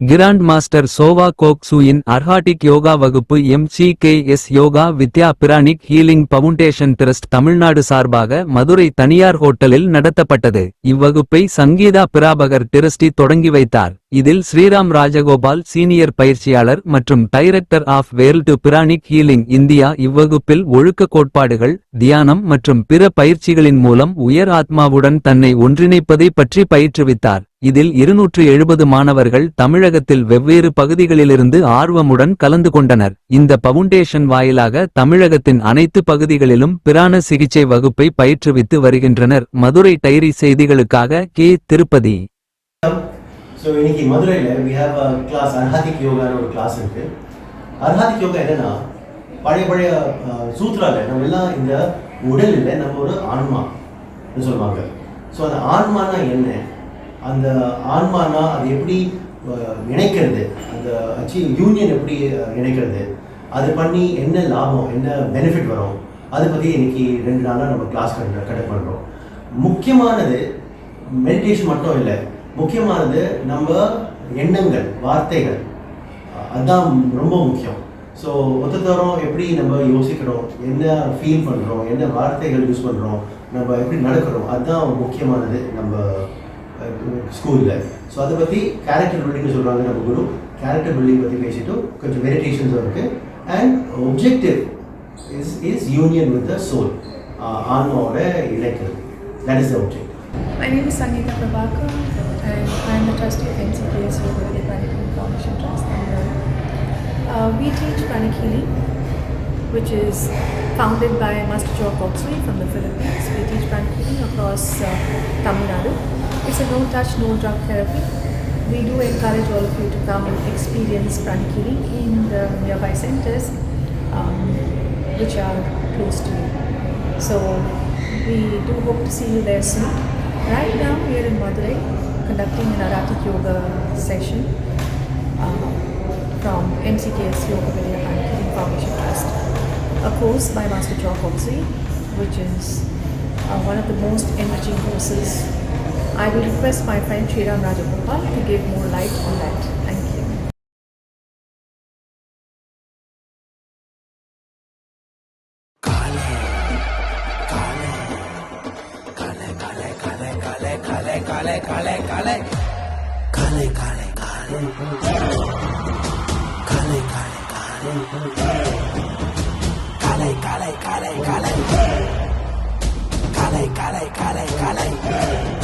grand master Choa கோக்சூயின் arhatic yoga வகுப்பு M C K S yoga Vidya pranic healing foundation trust Tamil Nadu சார்பாக மதுரை தனியார் ஹோட்டலில் நடத்தப்பட்டது இவ்வகுப்பை Sangeetha பிராபகர் trustee தொடங்கி வைத்தார் இதில் ஸ்ரீராம் ராஜகோபால் சீனியர் பயிற்சியாளர் மற்றும் director of world pranic healing India இவ்வகுப்பில் ஒழுக்க கோட்பாடுகள் தியானம் மற்றும் பிற பயிற்சிகளின் மூலம் உயர் ஆத்மாவுடன் தன்னை ஒன்றிணைப்பதை பற்றி பயிற்றுவித்தார் இதில் இருநூற்று எழுபது மாணவர்கள் தமிழகத்தில் வெவ்வேறு பகுதிகளிலிருந்து ஆர்வமுடன் கலந்து கொண்டனர். இந்த பவுண்டேஷன் வாயிலாக தமிழகத்தின் அனைத்து பகுதிகளிலும் பிராண சிகிச்சை வகுப்பை பயிற்றுவித்து வருகின்றனர். மதுரை டைரி செய்திகளுக்காக கே. திருப்பதி. ஸோ இன்னைக்கு மதுரையில் we have a class arhatic யோகான்னு ஒரு கிளாஸ் இருக்கு. அர்ஹாதிக் யோகா என்னன்னா பழைய பழைய அஹ், சூத்ரால நம்ம எல்லாம் இந்த உடல் இல்லை நம்ம ஒரு ஆன்மா சொல்லுவாங்க. ஸோ அந்த ஆன்மானா என்ன? அந்த ஆன்மானா அது எப்படி இணைக்கிறது? அந்த அச்சீவ் யூனியன் எப்படி இணைக்கிறது? அது பண்ணி என்ன லாபம் என்ன பெனிஃபிட் வரும்? அதை பற்றி இன்னைக்கு ரெண்டு நாளாக நம்ம கிளாஸ் கண்டக்ட் பண்ணுறோம் முக்கியமானது மெடிடேஷன் மட்டும் இல்லை. முக்கியமானது நம்ம எண்ணங்கள் வார்த்தைகள். அதுதான் ரொம்ப முக்கியம். ஸோ ஒத்தத்தரம் எப்படி நம்ம யோசிக்கிறோம்? என்ன ஃபீல் பண்ணுறோம் என்ன வார்த்தைகள் யூஸ் பண்ணுறோம் நம்ம எப்படி நடக்கிறோம்? அதுதான் முக்கியமானது நம்ம ஸ்கூலில் ஸோ அதை பற்றி கேரக்டர் பில்டிங்னு சொல்கிறாங்க நம்ம குரு கேரக்டர் பில்டிங் பற்றி பேசிட்டு கொஞ்சம் மெடிடேஷன்ஸும் இருக்குது and objective is is union with the soul ஆன்மாவோட இணைக்கிறது that is the object My name is Sangeeta Prabhakar and I am the trustee of NCPS Yoga the Pranic Healing Foundation Trust. And, uh, we teach pranic healing, which is founded by Master Joe Coxley from the Philippines. We teach pranic healing across uh, Tamil Nadu. It's a no-touch, no-drug therapy. We do encourage all of you to come and experience pranic healing in the nearby centers, um, which are close to you. So we do hope to see you there soon. Right now we are in Madurai conducting an Aratic Yoga session uh, from MCKS Yoga Vidya and Healing Foundation Trust. A course by Master Joe Foxley, which is uh, one of the most enriching courses. I will request my friend Sriram Rajagopal to give more light on that. Thank you. काले काले काले काले काले काले काले काले काले काले काले काले काले काले काले काले